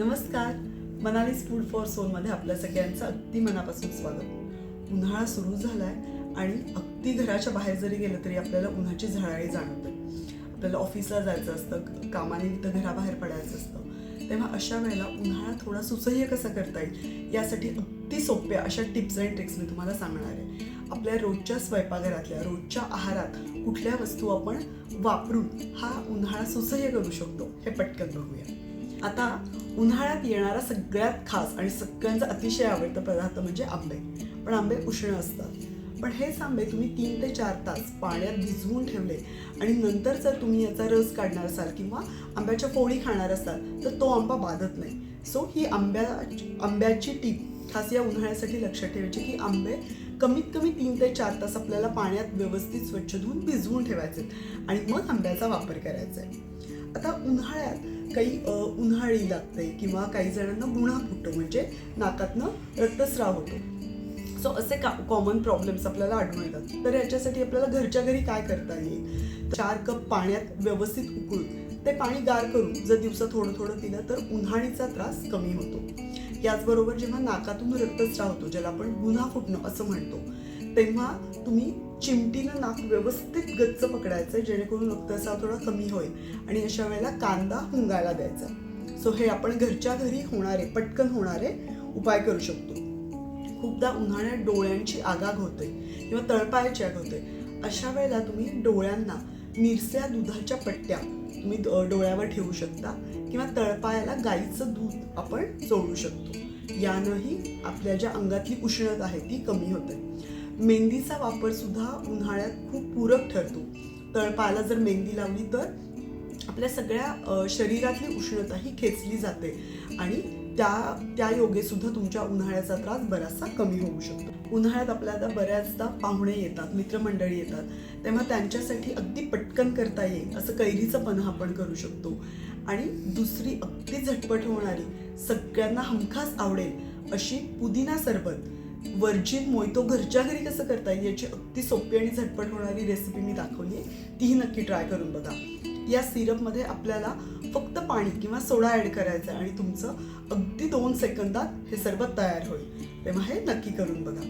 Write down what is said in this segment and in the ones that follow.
नमस्कार. मनालीज food for सोलमध्ये आपल्या सगळ्यांचं अगदी मनापासून स्वागत. उन्हाळा सुरू झालाय आणि अगदी घराच्या बाहेर जरी गेलं तरी आपल्याला उन्हाची झळाळी जाणवते. आपल्याला ऑफिसला जायचं असतं कामानिमित्त घराबाहेर पडायचं असतं. तेव्हा अशा वेळेला उन्हाळा थोडा सुसह्य कसा करता येईल? यासाठी अगदी सोप्या अशा टिप्स अँड ट्रिक्स मी तुम्हाला सांगणार आहे. आपल्या रोजच्या स्वयंपाकघरातल्या रोजच्या आहारात कुठल्या वस्तू आपण वापरून हा उन्हाळा सुसह्य करू शकतो हे पटकन बघूया. आता उन्हाळ्यात येणारा सगळ्यात खास आणि सगळ्यांचा अतिशय आवडता पदार्थ म्हणजे आंबे. पण आंबे उष्ण असतात. पण हेच आंबे तुम्ही तीन ते चार तास पाण्यात भिजवून ठेवले आणि नंतर जर तुम्ही याचा रस काढणार असाल किंवा आंब्याच्या फोळी खाणार असाल तर तो आंबा बाधत नाही. सो ही आंब्या आंब्याची टीप खास या उन्हाळ्यासाठी लक्षात ठेवायची की आंबे कमीत कमी तीन ते चार तास आपल्याला पाण्यात व्यवस्थित स्वच्छ धुवून भिजवून ठेवायचे आणि मग आंब्याचा वापर करायचा आहे. आता उन्हाळ्यात काही उन्हाळी लागते किंवा काही जणांना गुणा फुटतो म्हणजे नाकातनं रक्तस्राव होतो. सो असे का कॉमन प्रॉब्लेम्स आपल्याला आढळून येतात. तर याच्यासाठी आपल्याला घरच्या घरी काय करता येईल? चार कप पाण्यात व्यवस्थित उकळून ते पाणी गार करून जर दिवसात थोडं थोडं पिलं तर उन्हाळीचा त्रास कमी होतो. याचबरोबर जेव्हा नाकातून रक्तस्राव होतो ज्याला आपण गुन्हा फुटणं असं म्हणतो तेव्हा तुम्ही चिमटीनं नाक व्यवस्थित गच्च पकडायचं जेणेकरून रक्तस्राव थोडा कमी होईल आणि अशा वेळेला कांदा हुंगायला द्यायचा. सो हे आपण घरच्या घरी होणारे पटकन होणारे उपाय करू शकतो. खूपदा उन्हाळ्यात डोळ्यांची आगाग होते किंवा तळपायाची आग होते. अशा वेळेला तुम्ही डोळ्यांना निरस्या दुधाच्या पट्ट्या तुम्ही डोळ्यावर ठेवू शकता किंवा तळपायाला गाईचं दूध आपण चोळू शकतो. यानंही आपल्या ज्या अंगातली उष्णता आहे ती कमी होते. मेहंदीचा वापर सुद्धा उन्हाळ्यात खूप पूरक ठरतो. तळपाला जर मेहंदी लावली तर आपल्या सगळ्या शरीरातली उष्णता ही खेचली जाते आणि त्या त्या योगे सुद्धा तुमच्या उन्हाळ्याचा त्रास बराचसा कमी होऊ शकतो. उन्हाळ्यात आपल्याला बऱ्याचदा पाहुणे येतात मित्रमंडळी येतात. तेव्हा त्यांच्यासाठी अगदी पटकन करता येईल असं कैरीचं पण आपण करू शकतो. आणि दुसरी अगदी झटपट होणारी सगळ्यांना हमखास आवडेल अशी पुदिना सरबत वर्जिन मोहितो घरच्या घरी कसं करता येईल याची अगदी सोपी आणि झटपट होणारी रेसिपी मी दाखवली आहे. तीही नक्की ट्राय करून बघा. या सिरपमध्ये आपल्याला फक्त पाणी किंवा सोडा ॲड करायचा आहे आणि तुमचं अगदी दोन सेकंदात हे सरबत तयार होईल. तेव्हा हे नक्की करून बघा.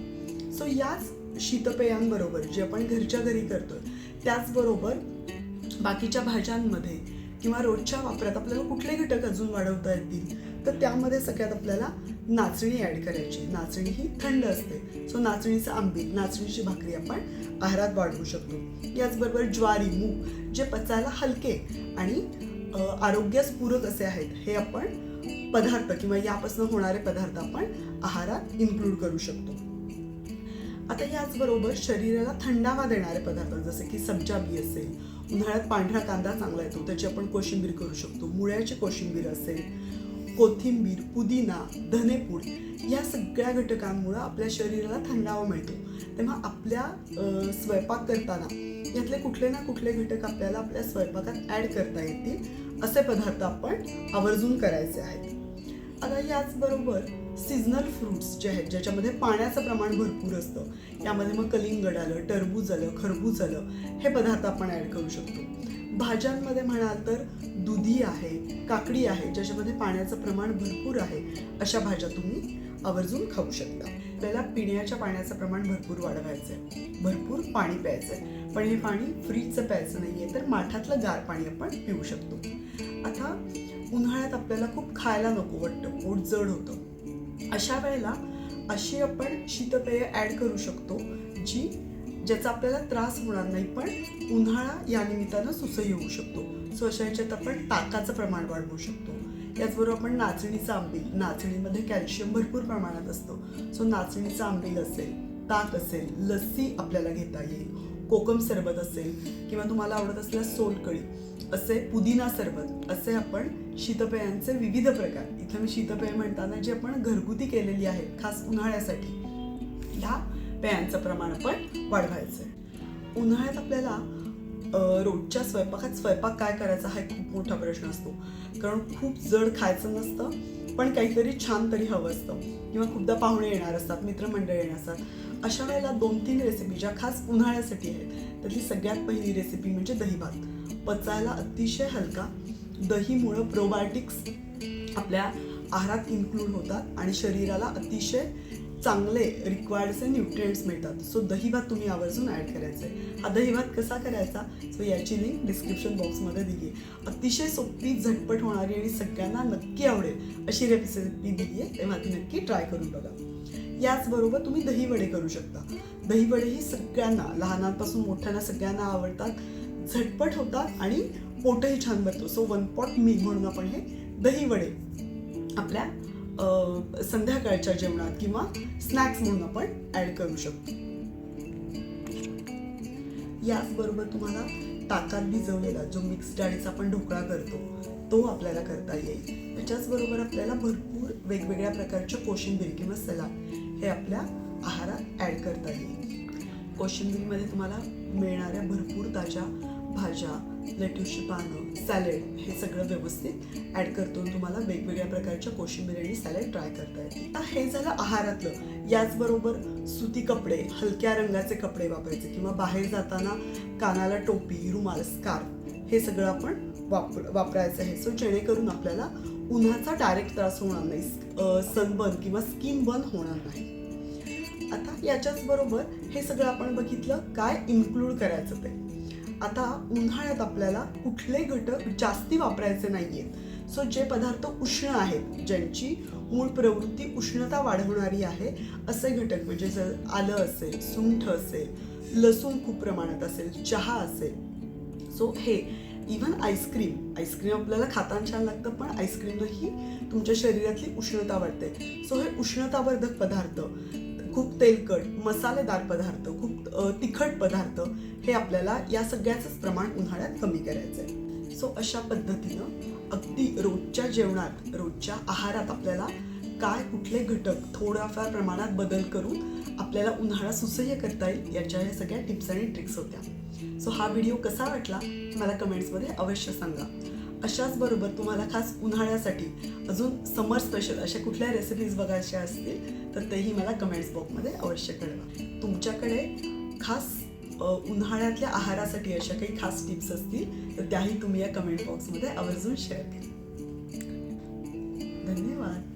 सो याच शीतपेयांबरोबर जे आपण घरच्या घरी करतोय त्याचबरोबर बाकीच्या भाज्यांमध्ये किंवा रोजच्या वापरात आपल्याला कुठले घटक अजून वाढवता येतील? तर त्यामध्ये सगळ्यात आपल्याला नाचणी ॲड करायची. नाचणी ही थंड असते. सो नाचणीचं आंबील नाचणीची भाकरी आपण आहारात वाढवू शकतो. याचबरोबर ज्वारी मूग जे पचायला हलके आणि आरोग्यास पूरक असे आहेत हे आपण पदार्थ किंवा यापासून होणारे पदार्थ आपण आहारात इन्क्लूड करू शकतो. आता याचबरोबर शरीराला थंडावा देणारे पदार्थ जसे की सब्जा बी असेल उन्हाळ्यात पांढरा कांदा चांगला येतो त्याची आपण कोशिंबीर करू शकतो. मुळ्याची कोशिंबीर असेल कोथिंबीर पुदिना धनेपूड या सगळ्या घटकांमुळं आपल्या शरीराला थंडावा मिळतो. तेव्हा आपल्या स्वयंपाक करताना यातले कुठले ना कुठले घटक आपल्याला आपल्या स्वयंपाकात ॲड करता येतील असे पदार्थ आपण आवर्जून करायचे आहेत. आता याचबरोबर सीझनल फ्रूट्स जे आहेत ज्याच्यामध्ये पाण्याचं प्रमाण भरपूर असतं यामध्ये मग कलिंगड आलं टरबूज आलं खरबूज आलं हे पदार्थ आपण ॲड करू शकतो. भाज्यांमध्ये म्हणाल तर दुधी आहे काकडी आहे ज्याच्यामध्ये पाण्याचं प्रमाण भरपूर आहे अशा भाज्या तुम्ही आवर्जून खाऊ शकता. आपल्याला पिण्याच्या पाण्याचं प्रमाण भरपूर वाढवायचं आहे भरपूर पाणी प्यायचं आहे पण हे पाणी फ्रीजचं प्यायचं नाही आहे तर माठातलं गार पाणी आपण पिऊ शकतो. आता उन्हाळ्यात आपल्याला खूप खायला नको वाटतं पोट जड होतं. अशा वेळेला अशी आपण शीतपेय ॲड करू शकतो जी ज्याचा आपल्याला त्रास होणार नाही पण उन्हाळा या निमित्तानं सुसह्य होऊ शकतो. सो आपण ताकाचं प्रमाण वाढवू शकतो. त्याचबरोबर आपण नाचणीचं आंबील नाचणीमध्ये कॅल्शियम भरपूर प्रमाणात असतो. सो नाचणीचं आंबील असेल ताक असेल लस्सी आपल्याला घेता येईल. कोकम सरबत असेल किंवा तुम्हाला आवडत असल्यास सोलकळी असे पुदिना सरबत असे आपण शीतपेयांचे विविध प्रकार. इथं मी शीतपेय म्हणताना जे आपण घरगुती केलेली आहे खास उन्हाळ्यासाठी ह्या पेयांचं प्रमाण आपण वाढवायचं आहे उन्हाळ्यात आपल्याला रोजच्या स्वयंपाकात स्वयंपाक काय करायचा हा एक खूप मोठा प्रश्न असतो. कारण खूप जड खायचं नसतं पण काहीतरी छान तरी हवं असतं. किंवा खूपदा पाहुणे येणार असतात मित्रमंडळ येणार असतात. अशा वेळेला दोन तीन रेसिपी ज्या खास उन्हाळ्यासाठी आहेत त्यातली सगळ्यात पहिली रेसिपी म्हणजे दही भात. पचायला अतिशय हलका. दहीमुळं प्रोबायोटिक्स आपल्या आहारात इन्क्लूड होतात आणि शरीराला अतिशय चांगले रिक्वायर्डचे असे न्यूट्रिएंट्स मिळतात. सो दहीभात तुम्ही आवर्जून ॲड करायचं आहे हा दहीभात कसा करायचा? सो याची लिंक डिस्क्रिप्शन बॉक्समध्ये दिली आहे. अतिशय सोपी झटपट होणारी आणि सगळ्यांना नक्की आवडेल अशी रेसिपी दिली आहे तेव्हा ती नक्की ट्राय करून बघा. याचबरोबर तुम्ही दहीवडे करू शकता. दहीवडेही ही सगळ्यांना लहानांपासून मोठ्यांना सगळ्यांना आवडतात. झटपट होतात आणि पोटही छान भरतो. सो वन पॉट मील म्हणून आपण हे दही वडे आपल्या संध्याकाळच्या जेवणात किंवा स्नॅक्स म्हणून आपण ॲड करू शकतो. याचबरोबर तुम्हाला ताकात भिजवलेला जो मिक्स डाळीचा आपण ढोकळा करतो तो आपल्याला करता येईल. त्याच्याचबरोबर आपल्याला भरपूर वेगवेगळ्या प्रकारच्या कोशिंबीर किंवा सलाड हे आपल्या आहारात ॲड करता येईल. कोशिंबीरमध्ये तुम्हाला मिळणाऱ्या भरपूर ताज्या भाज्या लेट्यूसची पानं सॅलेड हे सगळं व्यवस्थित ॲड करतो. तुम्हाला वेगवेगळ्या प्रकारच्या कोशिंबीर आणि सॅलेड ट्राय करता येते आता हे झालं आहारातलं. याचबरोबर सुती कपडे हलक्या रंगाचे कपडे वापरायचे किंवा बाहेर जाताना कानाला टोपी रुमाल स्कार्फ हे सगळं आपण वापर वापरायचं आहे. सो जेणेकरून आपल्याला उन्हाचा डायरेक्ट त्रास होणार नाही. सनबर्न किंवा स्किन बर्न होणार नाही. आता याच्याच बरोबर हे सगळं आपण बघितलं काय इन्क्लूड करायचं ते. आता उन्हाळ्यात आपल्याला कुठले घटक जास्ती वापरायचे नाहीयेत. सो जे पदार्थ उष्ण आहेत ज्यांची मूळ प्रवृत्ती उष्णता वाढवणारी आहे असे घटक म्हणजे जर आलं असेल सुंठ असेल लसूण खूप प्रमाणात असेल चहा असेल. सो हे इवन आईस्क्रीम आईस्क्रीम आपल्याला खाताना छान लागतं पण आईस्क्रीमही तुमच्या शरीरातली उष्णता वाढते. सो हे उष्णतावर्धक पदार्थ खूप तेलकट मसालेदार पदार्थ खूप तिखट पदार्थ हे आपल्याला या सगळ्याचंच प्रमाण उन्हाळ्यात कमी करायचं आहे सो अशा पद्धतीनं अगदी रोजच्या जेवणात रोजच्या आहारात आपल्याला काय कुठले घटक थोड्याफार प्रमाणात बदल करून आपल्याला उन्हाळा सुसह्य करता येईल याच्या ह्या सगळ्या टिप्स आणि ट्रिक्स होत्या. सो हा व्हिडिओ कसा वाटला मला कमेंट्समध्ये अवश्य सांगा. अशाच बरोबर तुम्हाला खास उन्हाळ्यासाठी अजून समर स्पेशल अशा कुठल्या रेसिपीज बघायच्या असतील तर तेही मला कमेंट्स बॉक्समध्ये अवश्य कळवा. तुमच्याकडे खास उन्हाळ्यातल्या आहारासाठी अशा काही खास टिप्स असतील तर त्याही तुम्ही या कमेंट बॉक्समध्ये आवर्जून शेअर करा. धन्यवाद.